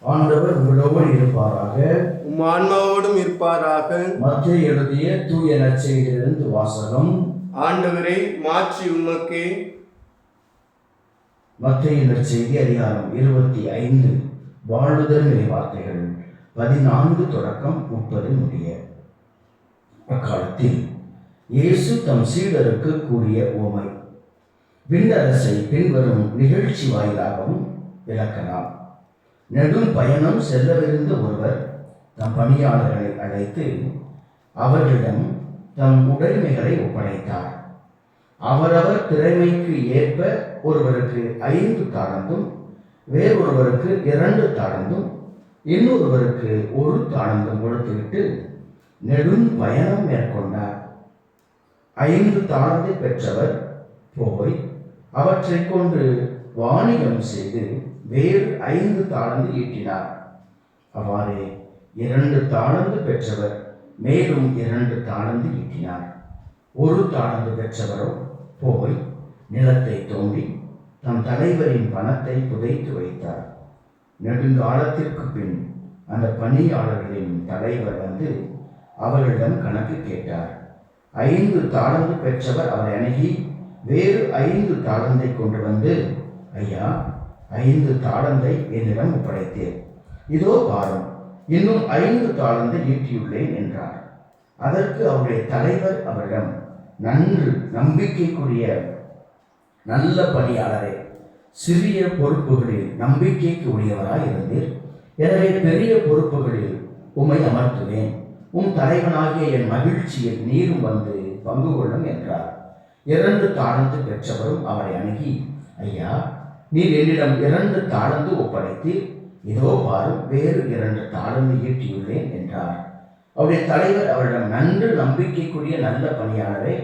ஆண்டவர் உங்களோடு இருப்பாராக. உம் ஆன்மாவோடும் இருப்பாராக. மத்திய எழுதிய தூய நற்செய்தியிலிருந்து வாசகம். ஆண்டவரை மாற்றி உமக்கே. மத்திய நற்செய்தி அதிகாரம் இருபத்தி ஐந்து. வாழுதல் நிலை வார்த்தைகள். பதினான்கு தொடக்கம் முப்பது முடிய. அக்காலத்தில் இயேசு தம் சீடருக்கு கூறிய ஓமை விண்ணரசை பின்வரும் நிகழ்ச்சி வாயிலாகவும் விளக்கலாம். நெடும் பயணம் செல்லவிருந்த ஒருவர் தம் பணியாளர்களை அழைத்து அவர்களிடம் தம் உடைமைகளை ஒப்படைத்தார். அவரவர் திறமைக்கு ஏற்ப ஒருவருக்கு ஐந்து தாளந்தும் வேறொருவருக்கு இரண்டு தாளந்தும் இன்னொருவருக்கு ஒரு தாளந்தும் கொடுத்துவிட்டு நெடும் பயணம் மேற்கொண்டார். ஐந்து தாளந்தை பெற்றவர் போய் அவற்றை கொண்டு வாணிகம் செய்து வேறு ஐந்து தாளந்து ஈட்டினார். அவ்வாறே இரண்டு தாளந்து பெற்றவர் மேலும் இரண்டு தாளந்து ஈட்டினார். ஒரு தாளந்து பெற்றவரோ போய் நிலத்தை தோண்டி தம் தலைவரின் பணத்தை புதைத்து வைத்தார். நெடுங்காலத்திற்கு பின் அந்த பணியாளர்களின் தலைவர் வந்து அவர்களிடம் கணக்கு கேட்டார். ஐந்து தாளந்து பெற்றவர் அவரை அணுகி வேறு ஐந்து தாளந்தை கொண்டு வந்து ஐயா ஐந்து தாளந்தை என்னிடம் ஒப்படைத்தேன். இதோ பாரும் இன்னும் ஐந்து தாளந்தை ஈட்டியுள்ளேன் என்றார். அதற்கு அவருடைய தலைவர் அவரிடம் நன்று நம்பிக்கைக்குரிய நல்ல பணியாளரே சிறிய பொறுப்புகளில் நம்பிக்கைக்கு உரியவராய் இருந்தீர். எனவே பெரிய பொறுப்புகளில் உம்மை அமர்த்துவேன். உம் தலைவனாகிய என் மகிழ்ச்சியில் நீரும் வந்து பங்கு கொள்ளும் என்றார். இரண்டு தாழ்ந்து பெற்றவரும் அவரை அணுகி ஐயா நீர் என்னிடம் இரண்டு தாளந்து ஒப்படைத்து இதோ பாரும் வேறு இரண்டு தாளந்து ஈட்டியுள்ளேன் என்றார். அவருடைய தலைவர் அவரிடம் நன்று நம்பிக்கைக்குரிய நல்ல பணியாளரே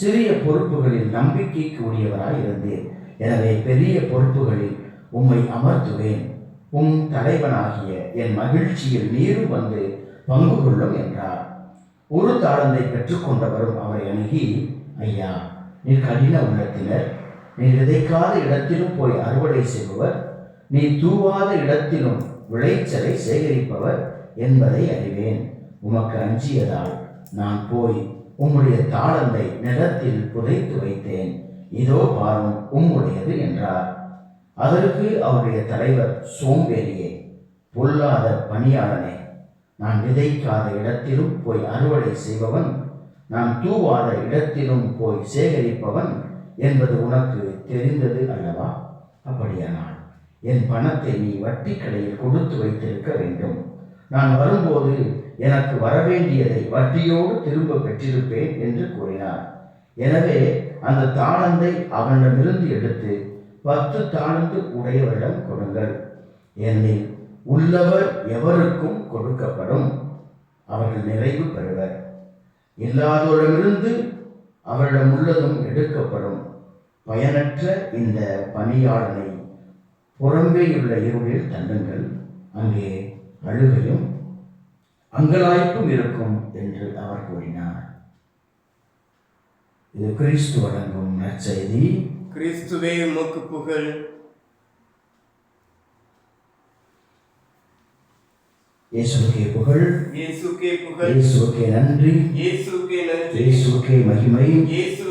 சிறிய பொறுப்புகளில் நம்பிக்கைக்கு உரியவராய் இருந்தேன். எனவே பெரிய பொறுப்புகளில் உம்மை அமர்த்துவேன். உம் தலைவனாகிய என் மகிழ்ச்சியில் நீரும் வந்து பங்கு கொள்ளும் என்றார். ஒரு தாளந்தை பெற்றுக்கொண்டவரும் அவரை அணுகி ஐயா நீர் கடின உள்ளத்தினர். நீ விதைக்காத இடத்திலும் போய் அறுவடை செய்பவர் நீ தூவாத இடத்திலும் விளைச்சலை சேகரிப்பவர் என்பதை அறிவேன். உமக்கு அஞ்சியதால் நான் போய் உம்முடைய தாளந்தை நிலத்தில் புதைத்து வைத்தேன். இதோ பாரும் உம்முடையது என்றார். அதற்கு அவருடைய தலைவர் சோம்பேறியே பொல்லாத பணியாளனே நான் விதைக்காத இடத்திலும் போய் அறுவடை செய்பவன் நான் தூவாத இடத்திலும் போய் சேகரிப்பவன் என்பது உனக்கு தெரிந்தது அல்லவா? அப்படியானால் என் பணத்தை நீ வட்டி கடையில் கொடுத்து வைத்திருக்க வேண்டும். நான் வரும்போது எனக்கு வரவேண்டியதை வட்டியோடு திரும்ப பெற்றிருப்பேன் என்று கூறினார். எனவே அந்த தாளந்தை அவனிடமிருந்து எடுத்து பத்து தாளந்து உடையவரிடம் கொடுங்கள். ஏனெனில் உள்ளவர் எவருக்கும் கொடுக்கப்படும். அவர்கள் நிறைவு பெறுவர். இல்லாதோரிடமிருந்து அவரிடம் உள்ளதும் எடுக்கப்படும். பயனற்ற இந்த பணியாளனை புறம்பேயுள்ள இருளில் தள்ளுங்கள் அங்கே அழுகையும் அங்கலாய்ப்பும் இருக்கும் என்று அவர் கூறினார். இது கிறிஸ்து வழங்கும் நற்செய்தி. கிறிஸ்துவே உமக்கு புகழ். இயேசுக்கே புகழ். இயேசுக்கே புகழ். இயேசுக்கே நன்றி. இயேசுக்கே நன்றி. இயேசுக்கே மகிமை. இயேசுக்கே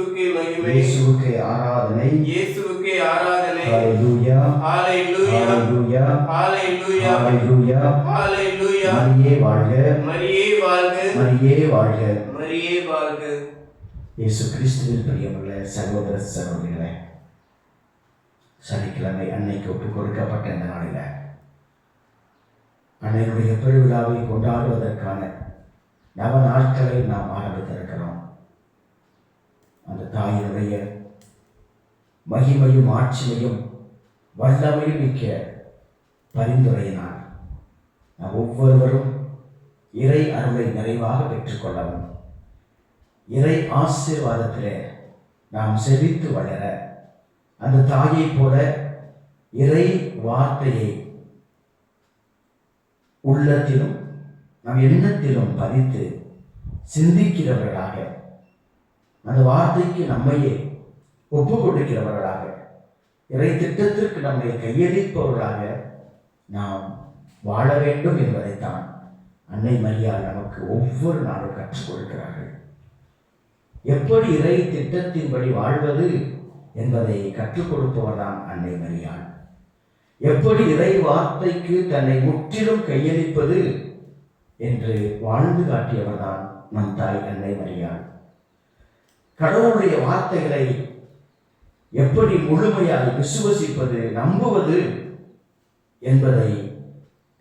மகிமை இயேசுக்கே ஆராதனை. இயேசுக்கே ஆராதனை. ஹalleluya. ஹalleluya. ஹalleluya. ஹalleluya. ஹalleluya. ஹalleluya. மரியே வாழ்க. மரியே வாழ்க. மரியே வாழ்க. மரியே வாழ்க. இயேசு கிறிஸ்துவில் பிரியமுள்ள சகோதர சகோதரிகளே சனிக்கிழமை அன்னைக்கு ஒப்புக் கொடுக்கப்பட்ட இந்த நாளில் அன்னையுடைய பெருவிழாவை கொண்டாடுவதற்கான நவ நாட்களை நாம் ஆரம்பித்திருக்கிறோம். அந்த தாயினுடைய மகிமையும் ஆட்சியையும் வல்லமையும் மிக்க பரிந்துரையினால் நாம் ஒவ்வொருவரும் இறை அருளை நிறைவாக பெற்றுக்கொள்ளவும் இறை ஆசீர்வாதத்திலே நாம் செவித்து வளர அந்த தாயைப் போல இறை வார்த்தையை உள்ளத்திலும் நம் எண்ணத்திலும் பதித்து சிந்திக்கிறவர்களாக அந்த வார்த்தைக்கு நம்மையே ஒப்பு கொடுக்கிறவர்களாக இறை திட்டத்திற்கு நம்மை கையளிப்பவர்களாக நாம் வாழ வேண்டும் என்பதைத்தான் அன்னை மரியா நமக்கு ஒவ்வொரு நாளும் கற்றுக் கொடுக்கிறார்கள். எப்படி இறை திட்டத்தின்படி வாழ்வது என்பதை கற்றுக் கொடுப்பவர்தான் அன்னை மரியாள் எப்படி இறை வார்த்தைக்கு தன்னை முற்றிலும் கையளிப்பது என்று வாழ்ந்து காட்டியவர்தான் நம் தாய் அன்னை மரியாள் கடவுளுடைய வார்த்தைகளை எப்படி முழுமையாக விசுவசிப்பது நம்புவது என்பதை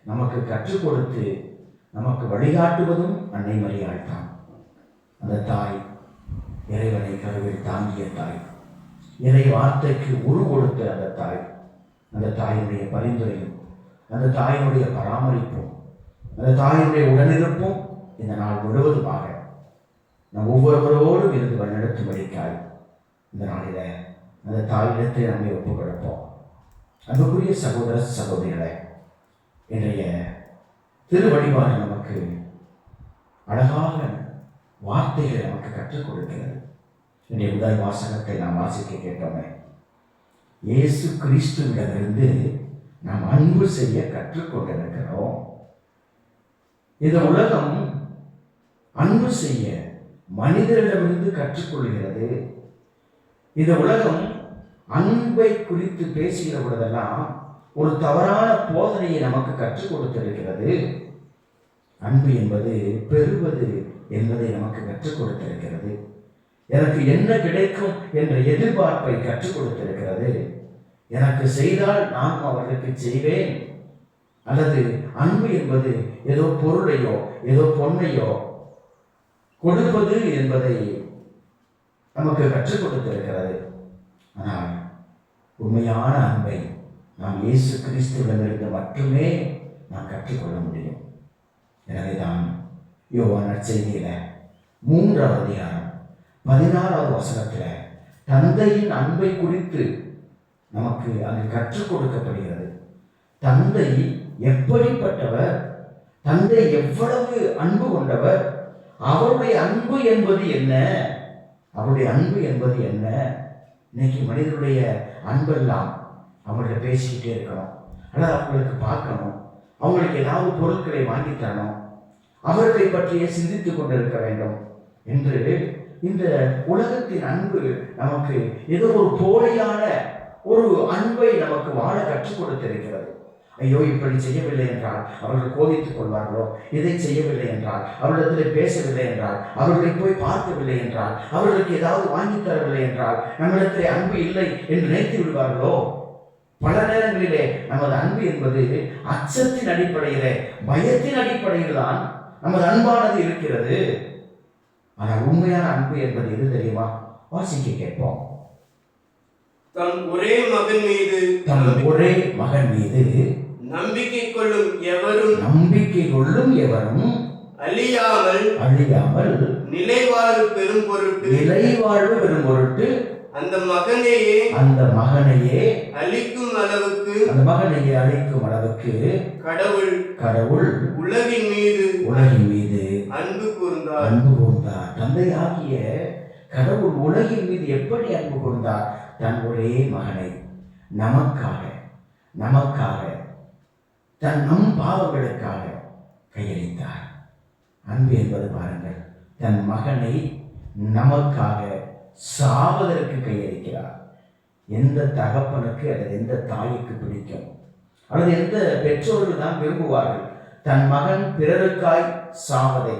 நமக்கு கற்றுக் கொடுத்து நமக்கு வழிகாட்டுவதும் அன்னை மரியாள் தான். அந்த தாய் இறைவனை கருவில் தாங்கிய தாய். இறை வார்த்தைக்கு உரு கொடுத்த அந்த தாய். அந்த தாயினுடைய பரிந்துரையும் அந்த தாயினுடைய பராமரிப்பும் அந்த தாயினுடைய உடனிருப்பும் இந்த நாள் முழுவதுமாக நம் ஒவ்வொருவரோடும் இருந்து வழிநடத்தும்படிக்காய் இந்த நாளில் அந்த தாயிடத்தை நம்மை ஒப்புக் கொடுப்போம் அன்புக்குரிய சகோதர சகோதரிகளை இன்றைய திருவழிபாடு நமக்கு அழகாக வார்த்தைகளை நமக்கு கற்றுக் கொடுக்கிறது. இன்றைய முதல் வாசகத்தை நாம் வாசிக்க கேட்டோமே இயேசு கிறிஸ்துவிடமிருந்து நாம் அன்பு செய்ய கற்றுக்கொண்டிருக்கிறோம் இந்த உலகம் அன்பு செய்ய மனிதரிடமிருந்து கற்றுக்கொள்கிறது. இந்த உலகம் அன்பை குறித்து பேசுகிற பொழுதெல்லாம் ஒரு தவறான போதனையை நமக்கு கற்றுக் கொடுத்திருக்கிறது. அன்பு என்பது பெறுவது என்பதை நமக்கு கற்றுக் கொடுத்திருக்கிறது. எனக்கு என்ன கிடைக்கும் என்ற எதிர்பார்ப்பை கற்றுக் கொடுத்திருக்கிறது. எனக்கு செய்தால் நான் அவர்களுக்கு செய்வேன். அல்லது அன்பு என்பது ஏதோ பொருளையோ ஏதோ பொன்னையோ கொடுப்பது என்பதை நமக்கு கற்றுக் கொடுத்திருக்கிறது. ஆனால் உண்மையான அன்பை நாம் இயேசு கிறிஸ்துவிடமிருந்து மட்டுமே நாம் கற்றுக்கொள்ள முடியும். எனவேதான் யோவான் நற்செய்தியில மூன்றாவது அதிகாரம் பதினாறாவது வசனத்தில் தந்தையின் அன்பை குறித்து நமக்கு அங்கு கற்றுக் கொடுக்கப்படுகிறது. தந்தை எப்படிப்பட்டவர்? தந்தை எவ்வளவு அன்பு கொண்டவர்? அவருடைய அன்பு என்பது என்ன? அவருடைய அன்பு என்பது என்ன? இன்னைக்கு மனிதனுடைய அன்பெல்லாம் அவங்கள்ட்ட பேசிக்கிட்டே இருக்கணும். அல்லது அவங்களுக்கு பார்க்கணும். அவங்களுக்கு ஏதாவது பொருட்களை வாங்கி தரணும். அவர்களை பற்றியே சிந்தித்துக் கொண்டிருக்க வேண்டும் என்று இந்த உலகத்தின் அன்பு நமக்கு ஏதோ ஒரு போலியான ஒரு அன்பை நமக்கு வாழ கற்றுக் கொடுத்திருக்கிறது. ஐயோ இப்படி செய்யவில்லை என்றால் அவர்கள் கோதித்துக் கொள்வார்களோ? இதை செய்யவில்லை என்றால் அவர்களிடத்தில் பேசவில்லை என்றால் அவர்களை போய் பார்க்கவில்லை என்றால் அவர்களுக்கு ஏதாவது வாங்கி தரவில்லை என்றால் நம்மிடத்தில் அன்பு இல்லை என்று நினைத்து விடுவார்களோ? பல நேரங்களிலே நமது அன்பு என்பது அச்சத்தின் அடிப்படையிலே பயத்தின் அடிப்படையில் தான் நமது அன்பானது இருக்கிறது. ஆனால் உண்மையான அன்பு என்பது எது தெரியுமா? வாசிக்க கேட்போம். தம் ஒரே மகன் மீது தம் ஒரே மகன் மீது நம்பிக்கை கொள்ளும் எவரும் நம்பிக்கை கொள்ளும் எவரும் அழியாமல் அழியாமல் நிலைவாழ்வு பெரும் பொருட்டு நிலை வாழ்வு பெறும் பொருட்டு அந்த மகனையே அந்த மகனையே அழிக்கும் அளவுக்கு அந்த மகனையே அழைக்கும் அளவுக்கு கடவுள் கடவுள் உலகின் மீது உலகின் மீது அன்பு கூர்ந்தார். அன்பு கூர்ந்தார். தந்தையாகிய கடவுள் உலகின் மீது எப்படி அன்பு கொண்டார் தன் ஒரே மகனை நமக்காக நமக்காக தன் நம் பாவங்களுக்காக கையளித்தார். அன்பு என்பது பாருங்கள் தன் மகனை நமக்காக சாவதற்கு கையளிக்கிறார். எந்த தகப்பனுக்கு அல்லது எந்த தாய்க்கு பிடிக்கும்? அல்லது எந்த பெற்றோர்கள் தான் விரும்புவார்கள்? தன் மகன் பிறருக்காய் சாவதை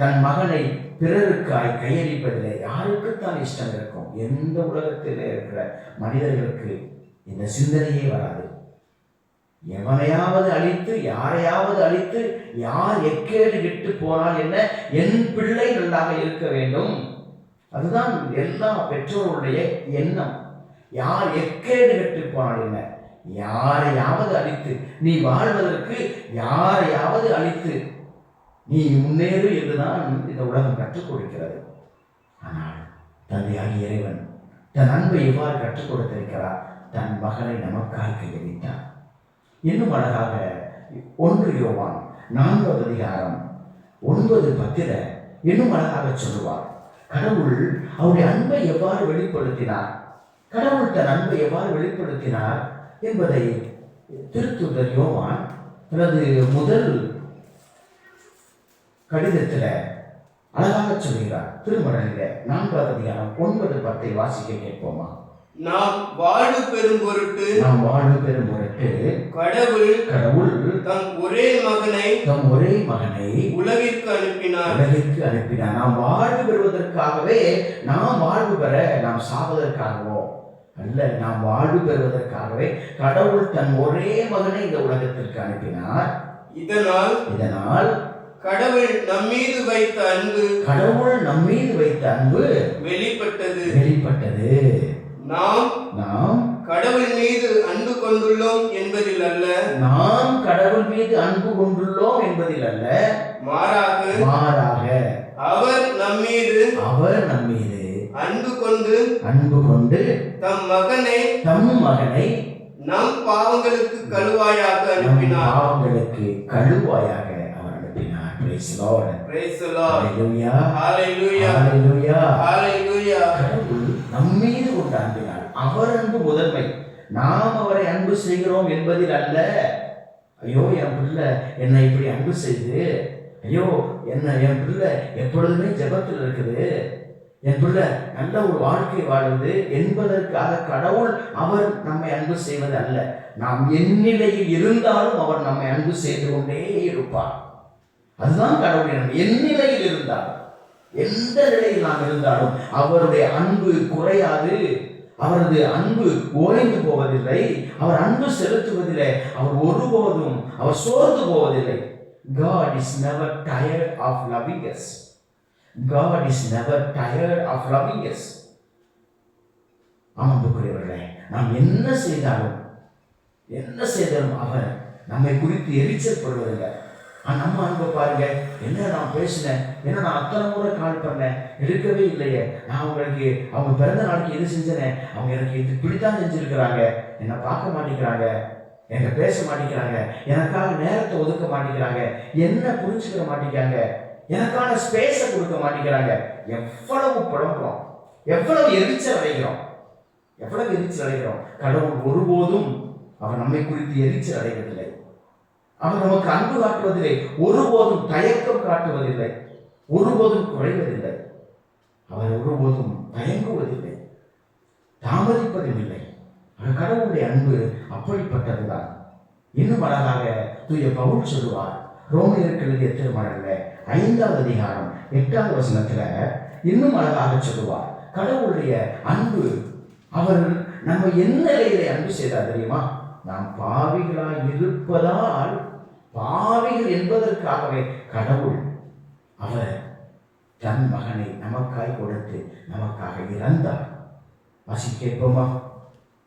தன் மகனை பிறருக்காய் கையளிப்பதில்லை யாருக்குத்தான் இஷ்டம் இருக்கும்? எந்த உலகத்தில் இருக்கிற மனிதர்களுக்கு இந்த சிந்தனையே வராது. எவனையாவது அழித்து யாரையாவது அழித்து யார் எக்கேடு விட்டு போனால் என்ன? என் பிள்ளை நல்லாக இருக்க வேண்டும். அதுதான் எல்லா பெற்றோருடைய எண்ணம். யார் எக்கேடு கெட்டு போனால் என்ன? யாரையாவது அழித்து நீ வாழ்வதற்கு யாரையாவது அழித்து நீ முன்னேறு என்றுதான் இந்த உலகம் கற்றுக் கொடுக்கிறது. ஆனால் தந்தையாகி இறைவன் தன் அன்பை எவ்வாறு கற்றுக் கொடுத்திருக்கிறார்? தன் மகனை நமக்காக கையளித்தார். இன்னும் அழகாக ஒன்று யோவான் நான்காவது அதிகாரம் ஒன்பது பத்திர இன்னும் அழகாக சொல்லுவார். கடவுள் அவருடைய அன்பை எவ்வாறு வெளிப்படுத்தினார்? கடவுள் தன் அன்பை எவ்வாறு வெளிப்படுத்தினார்? என்பதை திருத்துதர் யோவான் தனது முதல் கடிதத்துல அழகாக சொல்கிறார். திருமணனில நான்காவது அதிகாரம் ஒன்பது பத்தை வாசிக்க கேட்போமா? நாம் வாழ்வு பெறும் பொருட்டு நாம் வாழ்வு பெறும் பொருட்டு கடவுள் கடவுள் தம் ஒரே மகனை தம் ஒரே மகனை உலகிற்கு அனுப்பினார். உலகிற்கு அனுப்பினார். நாம் வாழ்வு பெறுவதற்காகவே நாம் வாழ்வு பெற நாம் சாவதற்காகவோ அல்ல நாம் வாழ்வு பெறுவதற்காகவே கடவுள் தன் ஒரே மகனை இந்த உலகத்திற்கு அனுப்பினார். இதனால் இதனால் கடவுள் நம்மீது வைத்த அன்பு கடவுள் நம்மீது வைத்த அன்பு வெளிப்பட்டது. வெளிப்பட்டது. நாம் நாம் கடவுள் மீது அன்பு கொண்டுள்ளோம் என்பதில் அல்ல. நாம் கடவுள் மீது அன்பு கொண்டுள்ளோம் என்பதில் அல்ல. மாறாக மாறாக அவர் நம்மீது அவர் நம்மீது அன்பு கொண்டு அன்பு கொண்டு தம் மகனை தம் மகனை நம் பாவங்களுக்கு கழுவாயாக அனுப்பினார். பாவங்களுக்கு கழுவாயாக Praise the Lord. Praise the Lord. Hallelujah. Hallelujah. Hallelujah. Hallelujah. கடவுள் நம்மீது கொண்டு அன்பினார் அவர் அன்பு முதன்மை நாம் அவரை அன்பு செய்கிறோம் என்பதில் அல்ல ஐயோ என் பிள்ளை என்னை இப்படி அன்பு செய்து ஐயோ என்ன என் பிள்ளை எப்பொழுதுமே ஜெபத்தில் இருக்குது என் பிள்ளை நல்ல ஒரு வாழ்க்கை வாழுது என்பதற்காக கடவுள் அவர் நம்மை அன்பு செய்வது அல்ல நாம் எந்நிலையில் இருந்தாலும் அவர் நம்மை அன்பு செய்து கொண்டே இருப்பார் அதுதான் கடவுளின் அன்பு எந்நிலையில் இருந்தால் எந்த நிலையில் நாம் இருந்தாலும் அவருடைய அன்பு குறையாது. அவரது அன்பு ஓய்ந்து போவதில்லை. அவர் அன்பு செலுத்துவதில்லை. அவர் ஒருபோதும் அவர் சோர்ந்து போவதில்லை. God is never tired of loving us. God is never tired of loving us. அன்புக்குரியவர்களே நாம் என்ன செய்தாலும் என்ன செய்தாலும் அவர் நம்மை குறித்து எரிச்சல் படுவதில்லை. நம்ம அன்பை பாருங்க. என்ன நான் பேசினேன்? என்ன நான் அத்தனை முறை கால் பண்ணேன்? எடுக்கவே இல்லையே. நான் உங்களுக்கு அவங்க பிறந்த நாளைக்கு இது செஞ்சேனே அவங்க எனக்கு இது இப்படித்தான் செஞ்சிருக்கிறாங்க. என்னை பார்க்க மாட்டேங்கிறாங்க. என்கிட்ட பேச மாட்டேங்கிறாங்க. எனக்காக நேரத்தை ஒதுக்க மாட்டேங்கிறாங்க. என்ன புரிஞ்சுக்க மாட்டேங்கிறாங்க? எனக்கான ஸ்பேஸை கொடுக்க மாட்டேங்கிறாங்க. எவ்வளவு புலம்புறோம். எவ்வளவு எரிச்சல் அடைகிறோம். எவ்வளவு எரிச்சல் அடைகிறோம். கடவுள் ஒருபோதும் அவர் நம்மை குறித்து எரிச்சல் அடைவதில்லை. அவர் நமக்கு அன்பு காட்டுவதில்லை. ஒருபோதும் தயக்கம் காட்டுவதில்லை. ஒருபோதும் குறைவதில்லை. அவர் ஒருபோதும் தயங்குவதில்லை. தாமதிப்பதும் இல்லை அவர் கடவுளுடைய அன்பு அப்படிப்பட்டதுதான். இன்னும் அழகாக தூய பவுல் சொல்லுவார். ரோமியருக்கு எழுதிய திருமணல்ல ஐந்தாவது அதிகாரம் எட்டாவது வசனத்துல இன்னும் அழகாக சொல்லுவார். கடவுளுடைய அன்பு அவர் நம்ம என்ன நிலையிலே அன்பு செய்தார் தெரியுமா? நாம் பாவிகளாய் இருப்பதால் பாவிகள் என்பதற்காகவே கடவுள் அவர் தன் மகனை நமக்காய் கொடுத்து நமக்காக இறந்தார். வாசி கேட்போமா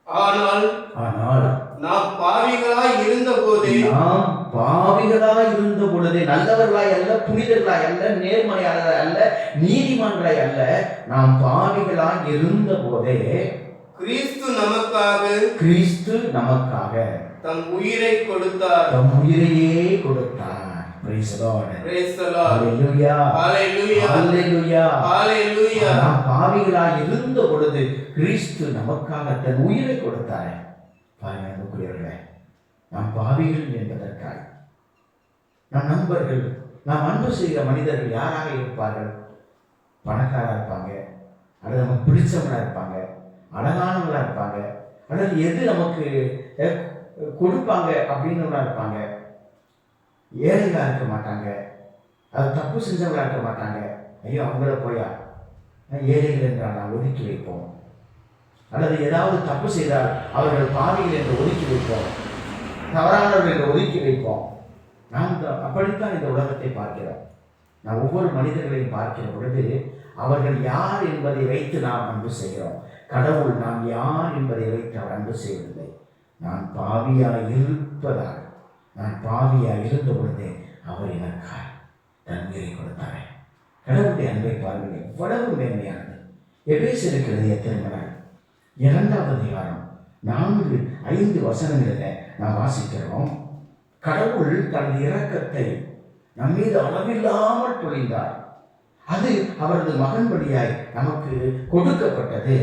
ஆனால் ஆனால் நாம் பாவிகளாய் இருந்த போதே நாம் பாவிகளாய் இருந்த பொழுது நல்லவர்களாய் அல்ல புனிதர்களாய் அல்ல நேர்மையாளராய் அல்ல நீதிமான்களாய் அல்ல நாம் பாவிகளாய் இருந்த போதே கிறிஸ்து நமக்காக கிறிஸ்து நமக்காக தம் உயிரை கொடுத்தார் தம் உயிரையே கொடுத்தார் Lord. Praise the Lord. Hallelujah. Hallelujah. Hallelujah. Hallelujah. நாம் பாவிகளாய் இருந்த பொழுது கிறிஸ்து நமக்காக தன் உயிரை கொடுத்தாரே பாருங்க அன்புக்குரியவர்களே நாம் பாவிகள் என்பதற்காக நம் நண்பர்கள் நாம் அன்பு செய்கிற மனிதர்கள் யாராக இருப்பார்கள் பணக்காரா இருப்பாங்க அல்லது நமக்கு பிடிச்சவங்களா இருப்பாங்க அழகானவங்களா இருப்பாங்க அல்லது எது நமக்கு கொடுப்பாங்க அப்படின்னவங்களா இருப்பாங்க. ஏழைகளாக இருக்க மாட்டாங்க. அது தப்பு செஞ்சவங்களாக இருக்க மாட்டாங்க. ஐயோ அவங்கள போயா? ஏழைகள் என்றால் நான் ஒதுக்கி வைப்போம். அல்லது ஏதாவது தப்பு செய்தால் அவர்கள் பாவிகள் என்று ஒதுக்கி வைப்போம். தவறானவர்கள் என்று ஒதுக்கி வைப்போம். நாம் அப்படித்தான் இந்த உலகத்தை பார்க்கிறோம். நாம் ஒவ்வொரு மனிதர்களையும் பார்க்கிற பொழுது அவர்கள் யார் என்பதை வைத்து நாம் அன்பு செய்கிறோம். கடவுள் நாம் யார் என்பதை வைத்து அவர் அன்பு செய்வதில்லை. நான் பாவியாக இருப்பதால் நான் பாவியாக இருந்த பொழுதே அவர் எனக்காய் தன் கொடுத்தார். கொடுத்தாரே கடவுளுடைய அன்பை பாருங்கள் எவ்வளவு மேன்மையானது. எபேசருக்கு எழுதிய திருமணம் இரண்டாவது அதிகாரம் நான்கு ஐந்து வசனங்களில் நாம் வாசிக்கிறோம். கடவுள் தனது இரக்கத்தை நம் மீது அளவில்லாமல் பொழிந்தார். அது அவரது மகன் வழியாய் நமக்கு கொடுக்கப்பட்டது.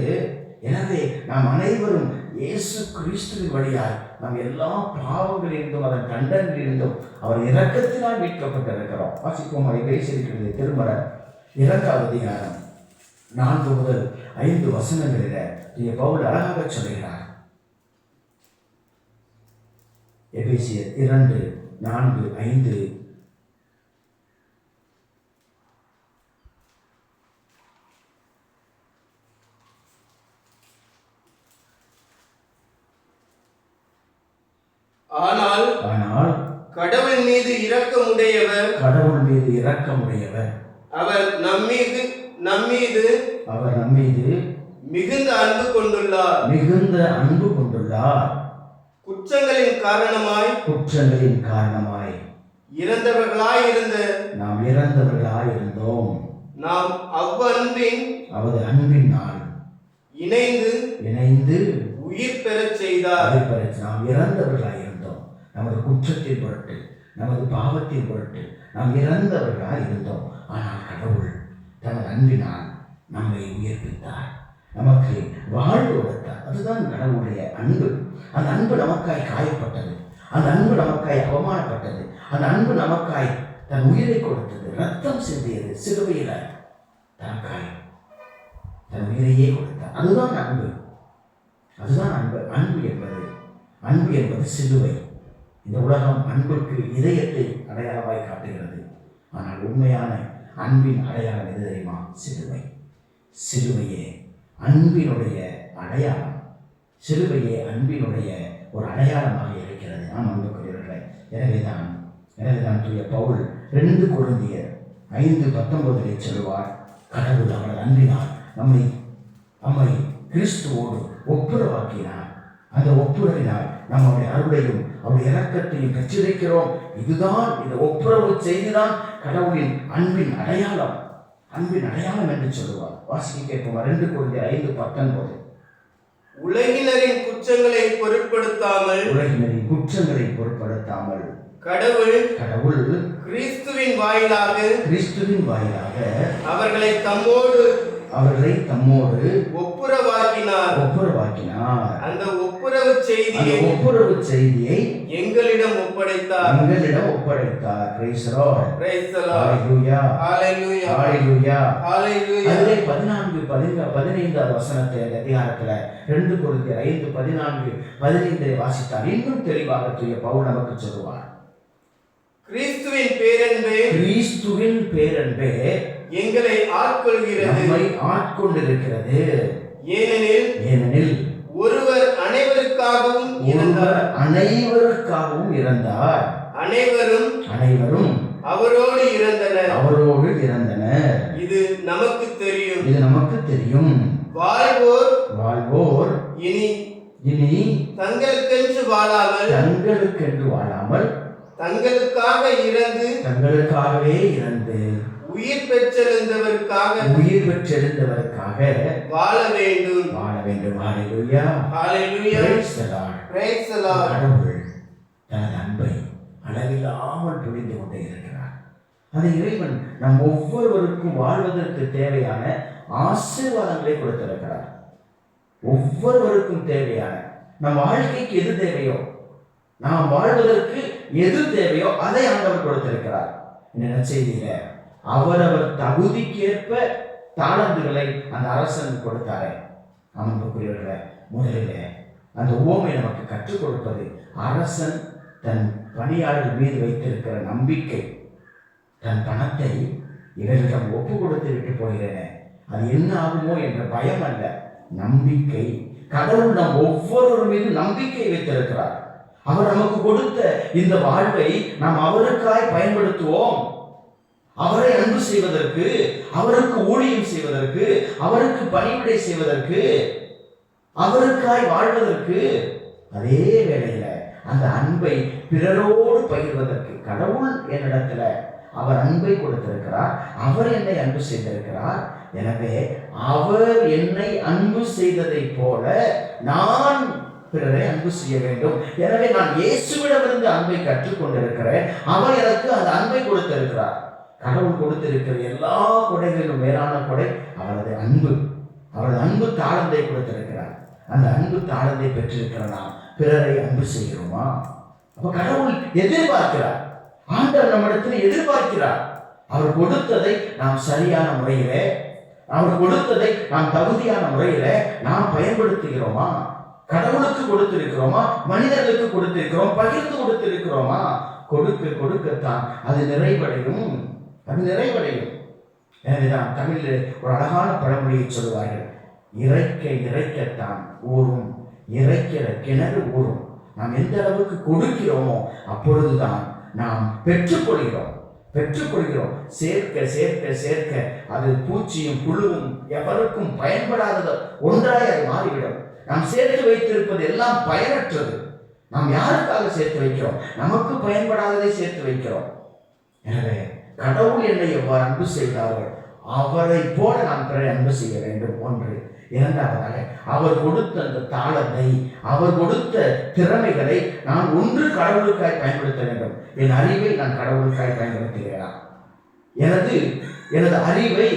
எனவே நாம் அனைவரும் இயேசு கிறிஸ்துவின் வழியாய் நம் எல்லா பாவங்களிலிருந்தும் அதன் தண்டனையிலிருந்தும் அவர் இரக்கத்தினால் மீட்கப்பட்டிருக்கிறோம். வாசிப்போம் அதை பேசியிருக்கிறது. திருமண இரண்டாவது அதிகாரம் நான்கு முதல் ஐந்து வசனங்களில் இங்கே பவுல் அழகாக சொல்கிறார் எபேசியர் இரண்டு நான்கு ஐந்து ஆனால் ஆனால் கடவுள் மீது இரக்கமுடையவர். கடவுள் மீது இரக்கமுடையவர். அவர் நம்மீது நம்மீது அவர் நம்மீது மிகுந்த அன்பு கொண்டுள்ளார். மிகுந்த அன்பு கொண்டுள்ளார். குற்றங்களின் காரணமாய் குற்றங்களின் காரணமாய் இறந்தவர்களாயிருந்த நாம் இறந்தவர்களாய் இருந்தோம் நாம் அவ்வன்பின் அவரது அன்பினால் இணைந்து இணைந்து உயிர் பெறச் செய்தார். அதை பறித்து நாம் இறந்தவர்களாய் நமது குற்றத்தின் பொருட்டு நமது பாவத்தின் பொருட்டு நாம் இறந்தவர்களாக இருந்தோம். ஆனால் கடவுள் தனது அன்பினால் நம்மை உயர்ப்பித்தார். நமக்கு வாழ்வு கொடுத்தார். அதுதான் கடவுளுடைய அன்பு. அந்த அன்பு நமக்காய் காயப்பட்டது. அந்த அன்பு நமக்காய் அவமானப்பட்டது. அந்த அன்பு நமக்காய் தன் உயிரை கொடுத்தது. ரத்தம் சிந்தியது. சிறுவையில் தனக்காய் தன் உயிரையே கொடுத்தார். அதுதான் அன்பு. அதுதான் அன்பு. அன்பு என்பது அன்பு என்பது சிலுவை. இந்த உலகம் அன்புக்கு இதயத்தை அடையாளமாய் காட்டுகிறது. ஆனால் உண்மையான அன்பின் அடையாளம் எது தெரியுமா? சிலுவை. சிலுவையே அன்பினுடைய அடையாளம். சிலுவையே அன்பினுடைய ஒரு அடையாளமாக இருக்கிறது. நாம் அன்புக்குரியவர்களை எனவேதான் எனவேதான் தூய பவுல் ரெண்டு குழந்தையர் ஐந்து பத்தொன்பதிலே சொல்வார் கடவுள் அவரது அன்பினால் நம்மை நம்மை கிறிஸ்துவோடு ஒப்புரவாக்கினார். அந்த ஒப்புரவினால் நம்முடைய அருளையும் அவருடைய இரக்கத்தையும் பெற்றிருக்கிறோம் இதுதான் இந்த ஒப்புரவு செய்திதான் கடவுளின் அன்பின் அடையாளம். அன்பின் அடையாளம் என்று சொல்லுவார். வாசிக்க கேட்போம்? ரெண்டு குழந்தை ஐந்து பத்தொன்பது. உலகினரின் குற்றங்களை பொருட்படுத்தாமல் உலகினரின் குற்றங்களை பொருட்படுத்தாமல் கடவுள் கடவுள் கிறிஸ்துவின் வாயிலாக கிறிஸ்துவின் வாயிலாக அவர்களை தம்மோடு அவர்களை தம்மோடு ஒப்புரவாக்கினார். ஒப்புரவாக்கினார். அந்த ஒப்புரவு செய்தியை ஒப்புரவு செய்தியை எங்களிடம் ஒப்படைத்தார் எங்களிடம் ஒப்படைத்தார் Lord. Praise the Lord. Hallelujah. Hallelujah. Hallelujah. Hallelujah. அதிலே பதினான்கு பதின பதினைந்தாவது வசனத்தை அந்த அதிகாரத்துல ரெண்டு குருந்தியர் ஐந்து பதினான்கு பதினைந்தை வாசித்தார் இன்னும் தெளிவாக தூய பவுல் நமக்கு சொல்லுவார் கிறிஸ்துவின் பேரன்பே கிறிஸ்துவின் பேரன்பே எங்களை ஆட்கொள்கிறது நம்மை ஆட்கொண்டிருக்கிறது ஏனெனில் ஏனெனில் ஒருவர் அனைவருக்காகவும் இருந்தார் அனைவருக்காகவும் இறந்தார். அனைவரும் அனைவரும் அவரோடு இறந்தனர். அவரோடு இறந்தனர். இது நமக்கு தெரியும். இது நமக்கு தெரியும். வாழ்வோர் வாழ்வோர் இனி இனி தங்களுக்கென்று வாழாமல் தங்களுக்கென்று வாழாமல் தங்களுக்காக இறந்து தங்களுக்காகவே இறந்து உயிர் பெற்றெழுந்தவருக்காக உயிர் பெற்றெழுந்தவருக்காக வாழ வேண்டும். வாழ வேண்டும். ஹalleluya Hallelujah. Praise the Lord. Praise the Lord. கடவுள் தனது அன்பை அளவில்லாமல் பொழிந்து கொண்டே இருக்கிறார். அந்த இறைவன் நம் ஒவ்வொருவருக்கும் வாழ்வதற்கு தேவையான ஆசீர்வாதங்களை கொடுத்திருக்கிறார். ஒவ்வொருவருக்கும் தேவையான நம் வாழ்க்கைக்கு எது தேவையோ நாம் வாழ்வதற்கு எது தேவையோ அதை ஆண்டவர் கொடுத்திருக்கிறார். இந்த அவரவர் தகுதிக்கேற்ப தாளந்துகளை அந்த அரசன் கொடுத்தாரே. அன்புக்குரியவர்களே முதலில் அந்த உவமை நமக்கு கற்றுக் கொடுப்பது அரசன் தன் பணியாளர் மீது வைத்திருக்கிற நம்பிக்கை. தன் பணத்தை இவர்களிடம் ஒப்பு கொடுத்து விட்டு போகிறேனே. அது என்ன ஆகுமோ என்ற பயம் அல்ல நம்பிக்கை. கடவுள் நம் ஒவ்வொருவர் மீது நம்பிக்கை வைத்திருக்கிறார். அவர் நமக்கு கொடுத்த இந்த வாழ்வை நாம் அவருக்காய் பயன்படுத்துவோம். அவரை அன்பு செய்வதற்கு அவருக்கு ஊழியம் செய்வதற்கு அவருக்கு பணிவிடை செய்வதற்கு அவருக்காய் வாழ்வதற்கு அதே வேளையில அந்த அன்பை பிறரோடு பகிர்வதற்கு கடவுள் என்னிடத்துல அவர் அன்பை கொடுத்திருக்கிறார் அவர் என்னை அன்பு செய்திருக்கிறார். எனவே அவர் என்னை அன்பு செய்ததை போல நான் பிறரை அன்பு செய்ய வேண்டும். எனவே நான் இயேசுவிடமிருந்து அன்பை கற்றுக்கொண்டிருக்கிறேன். அவர் எனக்கு அந்த அன்பை கொடுத்திருக்கிறார். கடவுள் கொடுத்திருக்கிற எல்லா கொடைகளிலும் மேலான கொடை அவரது அன்பு. அவரது அன்பு தாளந்தை கொடுத்திருக்கிறார். அந்த அன்பு தாளந்தை பெற்றிருக்கிற நாம் பிறரை அன்பு செய்கிறோமா? அப்போ கடவுள் எதிர்பார்க்கிறார். ஆண்டவர் நம்மிடத்தில் எதிர்பார்க்கிறார். அவர் கொடுத்ததை நாம் சரியான முறையிலே அவர் கொடுத்ததை நாம் தகுதியான முறையிலே நாம் பயன்படுத்துகிறோமா? கடவுளுக்கு கொடுத்திருக்கிறோமா? மனிதர்களுக்கு கொடுத்திருக்கிறோம்? பகிர்ந்து கொடுத்திருக்கிறோமா? கொடுக்க கொடுக்கத்தான் அது நிறைவடையும். அது நிறைவடையும். எனவேதான் தமிழில் ஒரு அழகான பழமொழியை சொல்லுவார்கள். இறைக்க இறைக்கத்தான் ஊறும் இறைக்கிற கிணறு ஊறும். நாம் எந்த அளவுக்கு கொடுக்கிறோமோ அப்பொழுதுதான் நாம் பெற்றுக்கொள்கிறோம். பெற்றுக்கொள்கிறோம். சேர்க்க சேர்க்க சேர்க்க. அது பூச்சியும் புழுவும் எவருக்கும் பயன்படாத ஒன்றாய் அது மாறிவிடும். நாம் சேர்த்து வைத்திருப்பது எல்லாம் பயனற்றது. நாம் யாருக்காக சேர்த்து வைக்கிறோம்? நமக்கு பயன்படாததை சேர்த்து வைக்கிறோம். எனவே கடவுள் என்னை எவ்வாறு அன்பு செய்தாரோ அவரை போல நான் பிறரை அன்பு செய்ய வேண்டும். ஒன்று. இரண்டாவதாக அவர் கொடுத்த அந்த தாளத்தை அவர் கொடுத்த திறமைகளை நான் ஒன்று கடவுளுக்காய் பயன்படுத்த வேண்டும். என் அறிவை நான் கடவுளுக்காய் பயன்படுத்துகிறேனா? எனது எனது அறிவை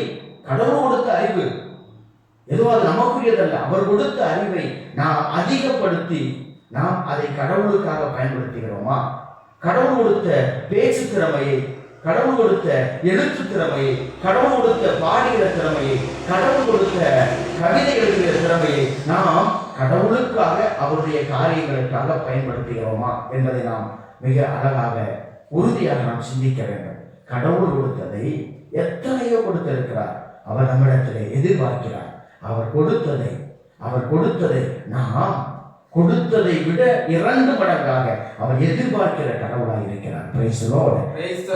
கடவுள் கொடுத்த அறிவு எதுவும் அது நமக்குரியதல்ல. அவர் கொடுத்த அறிவை நாம் அதிகப்படுத்தி நாம் அதை கடவுளுக்காக பயன்படுத்துகிறோமா? கடவுள் கொடுத்த பேச்சு திறமையை கடவுள் கொடுத்த எழுத்து திறமையை கடவுள் கொடுத்த பாடுகிற திறமையை கடவுள் கொடுத்த கவிதை எழுதுகிற திறமையை நாம் கடவுளுக்காக அவருடைய காரியங்களுக்காக பயன்படுத்துகிறோமா என்பதை நாம் மிக அழகாக உறுதியாக நாம் சிந்திக்க வேண்டும். கடவுள் கொடுத்ததை எத்தனையோ கொடுத்திருக்கிறார். அவர் நம்மிடத்திலே எதிர்பார்க்கிறார். அவர் கொடுத்ததை அவர் கொடுத்ததை நாம் கொடுத்ததை விட இரண்டு மடங்காக அவர் எதிர்பார்க்கிற கடவுளாக இருக்கிறார். Praise the Lord.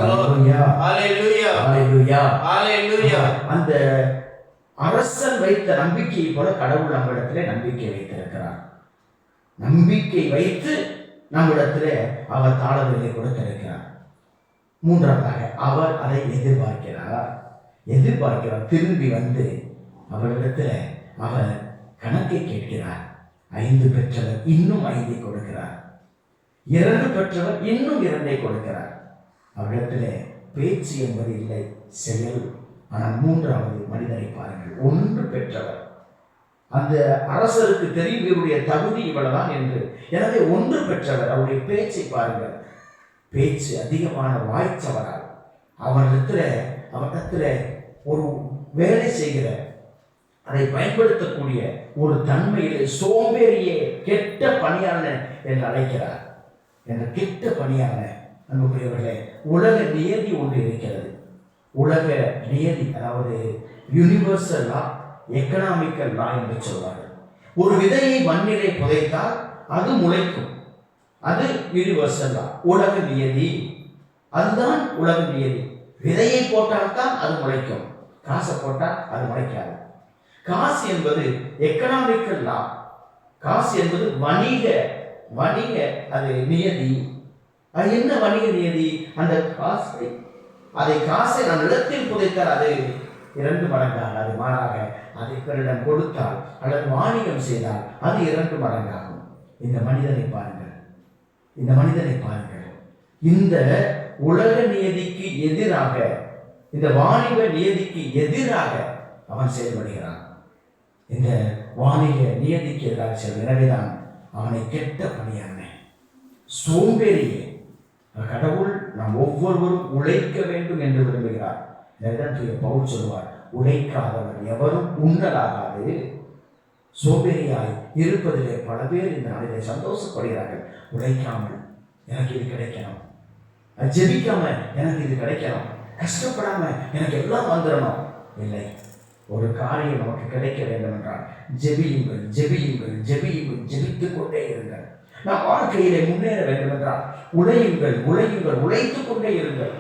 Hallelujah. Hallelujah. Hallelujah. Hallelujah. அந்த அரசன் வைத்த நம்பிக்கையை போல கடவுள் நம்மிடத்திலே நம்பிக்கை வைத்திருக்கிறார் நம்பிக்கை வைத்து நம்மிடத்திலே அவர் தாளவில்லை கொடுத்திருக்கிறார் மூன்றாவதாக அவர் அதை எதிர்பார்க்கிறார் எதிர்பார்க்கிறார் திரும்பி வந்து அவரிடத்துல அவர் கணக்கை கேட்கிறார் ஐந்து பெற்றவர் இன்னும் ஐந்தை கொடுக்கிறார். இரண்டு பெற்றவர் இன்னும் இரண்டை கொடுக்கிறார். அவரிடத்திலே பேச்சு என்பது இல்லை செயல். ஆனால் மூன்றாவது மனிதரை பாருங்கள் ஒன்று பெற்றவர். அந்த அரசருக்கு தெரியும் இவருடைய தகுதி இவ்வளவுதான் என்று. எனவே ஒன்று பெற்றவர் அவருடைய பேச்சை பாருங்கள். பேச்சு அதிகமான வாய்ச்சவரால். அவரிடத்துல அவரிடத்துல ஒரு வேலை செய்கிற அதை பயன்படுத்தக்கூடிய ஒரு தன்மையிலே சோம்பேறியே கெட்ட பணியாளன் என்று அழைக்கிறார். என்ற கெட்ட பணியாளர் அன்புக்குரியவர்களே உலக நியதி ஒன்று இருக்கிறது. உலக நியதி அதாவது யூனிவர்சல் லா எக்கனாமிக்கல் லா என்று சொல்வார்கள். ஒரு விதையை மண்ணிலே புதைத்தால் அது முளைக்கும். அது யூனிவர்சல் லா உலக நியதி அதுதான் உலக நியதி விதையை போட்டால்தான் அது முளைக்கும். காசை போட்டால் அது முளைக்காது. காசு என்பது எக்கனாமிக்கல் லா காசு என்பது வணிக வணிக அது நியதி. அது என்ன வணிக நியதி? அந்த காசை அதை காசை நான் நிலத்தில் புதைத்தால் அது இரண்டு மடங்காக அது மாறாக அதை பிறரிடம் கொடுத்தால் அல்லது வாணிகம் செய்தால் அது இரண்டு மடங்காகும். இந்த மனிதனை பாருங்கள். இந்த மனிதனை பாருங்கள். இந்த உலக நியதிக்கு எதிராக இந்த வாணிப நியதிக்கு எதிராக அவன் செயல்படுகிறான். இந்த வாணிக நியதிக்கு எதிராக செல்வது எனவேதான் அவனை கெட்ட பணியானே சோம்பேறியே கடவுள் நாம் ஒவ்வொருவரும் உழைக்க வேண்டும் என்று விரும்புகிறார். எனவேதான் தூய பவுல் சொல்வார் உழைக்காதவர் எவரும் உண்ணலாகாது. சோம்பேறியாய் இருப்பதிலே பல பேர் இந்த நாளிலே சந்தோஷப்படுகிறார்கள். உழைக்காமல் எனக்கு இது கிடைக்கணும். ஜெபிக்காம எனக்கு இது கிடைக்கணும். கஷ்டப்படாம எனக்கு எல்லாம் வந்துடணும் இல்லை. ஒரு காரியம் நமக்கு கிடைக்க வேண்டும் என்றால் ஜெபியுங்கள் ஜெபியுங்கள் ஜெபியுங்கள் ஜெபித்துக் கொண்டே இருங்கள். நாம் வாழ்க்கையிலே முன்னேற வேண்டும் என்றால் உழையுங்கள் உழையுங்கள் உழைத்துக் கொண்டே இருங்கள்.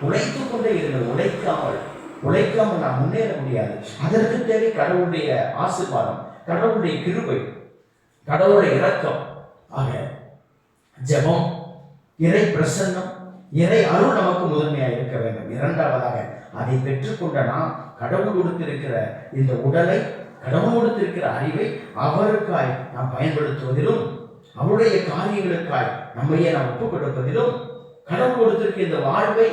உழைத்துக் கொண்டே இருங்கள் உழைக்காமல் உழைக்காமல் நாம் முன்னேற முடியாது. அதற்கு தேவை கடவுளுடைய ஆசிர்வாதம் கடவுளுடைய கிருபை கடவுளுடைய இரக்கம். ஆக ஜெபம் இறை பிரசன்னம் இறை அருள் நமக்கு முதன்மையாக இருக்க வேண்டும். இரண்டாவதாக அதை பெற்றுக்கொண்ட நாம் கடவுள் கொடுத்திருக்கிற இந்த உடலை கடவுள் கொடுத்திருக்கிற அறிவை அவருக்காய் நாம் பயன்படுத்துவதிலும் அவருடைய காரியங்களுக்காய் நம்மையே நாம் ஒப்புக் கொடுப்பதிலும் கடவுள் கொடுத்திருக்கிற இந்த வாழ்வை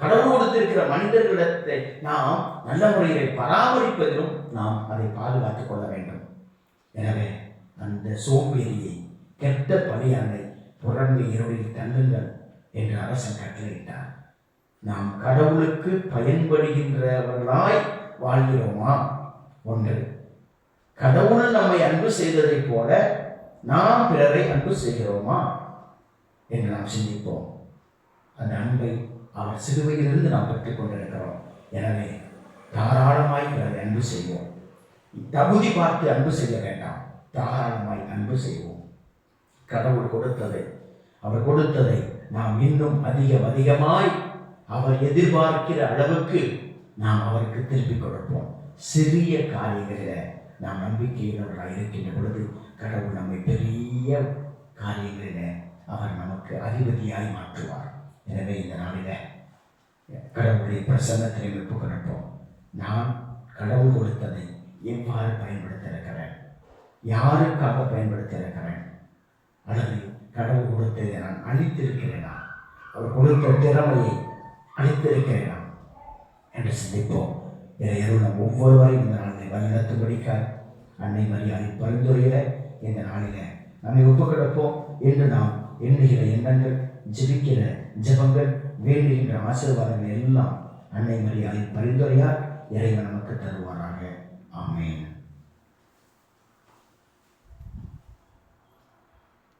கடவுள் கொடுத்திருக்கிற மனிதர்களிடத்தை நாம் நல்ல முறையை பராமரிப்பதிலும் நாம் அதை பாதுகாத்துக் கொள்ள வேண்டும். எனவே அந்த சோம்பேறியை கெட்ட பலியானை புறம்பு இருளில் தள்ளுங்கள் என்று அரசன் கட்டளையிட்டார் நாம் கடவுளுக்கு பயன்படுகின்றவர்களாய் வாழ்கிறோமா? ஒன்று. கடவுள் நம்மை அன்பு செய்ததைப் போல நாம் பிறரை அன்பு செய்கிறோமா? என்று நாம் சிந்திப்போம். அந்த அன்பை அவர் சிறுவையிலிருந்து நாம் பெற்றுக் கொண்டிருக்கிறோம். எனவே தாராளமாய் பிறரை அன்பு செய்வோம். தகுதி பார்த்து அன்பு செய்ய வேண்டாம். தாராளமாய் அன்பு செய்வோம். கடவுள் கொடுத்ததை அவர் கொடுத்ததை நாம் இன்னும் அதிகம் அதிகமாய் அவர் எதிர்பார்க்கிற அளவுக்கு நாம் அவருக்கு திருப்பிக் கொடுப்போம். சிறிய காரியங்களில் நாம் நம்பிக்கையுள்ளவர்களாக இருக்கின்ற பொழுது கடவுள் நம்மை பெரிய காரியங்களில் அவர் நமக்கு அதிபதியாய் மாற்றுவார். எனவே இந்த நாளில் கடவுளுடைய பிரசன்னத்தை ஒப்புக் கொடுப்போம் நான் கடவுள் கொடுத்ததை எவ்வாறு பயன்படுத்தியிருக்கிறேன் யாருக்காக பயன்படுத்தியிருக்கிறேன் அல்லது கடவுள் கொடுத்ததை நான் அழித்திருக்கிறேனா? அவர் கொடுத்த திறமையை அழித்திருக்கிறேனா என்று சிந்திப்போம். இறையருள் நம் ஒவ்வொருவரையும் இந்த நாளில் வழிநடத்தும்படிக்கார் அன்னை மரியாதை பரிந்துரையில இந்த நாளில் நம்மை ஒப்புக்கொடுப்போம் என்று நாம் எண்ணுகிற எண்ணங்கள் ஜெபிக்கிற ஜபங்கள் வேண்டுகின்ற ஆசீர்வாதங்கள் எல்லாம் அன்னை மரியாதை பரிந்துரையால் இறைவன் நமக்கு தருவாராக. ஆமேன்.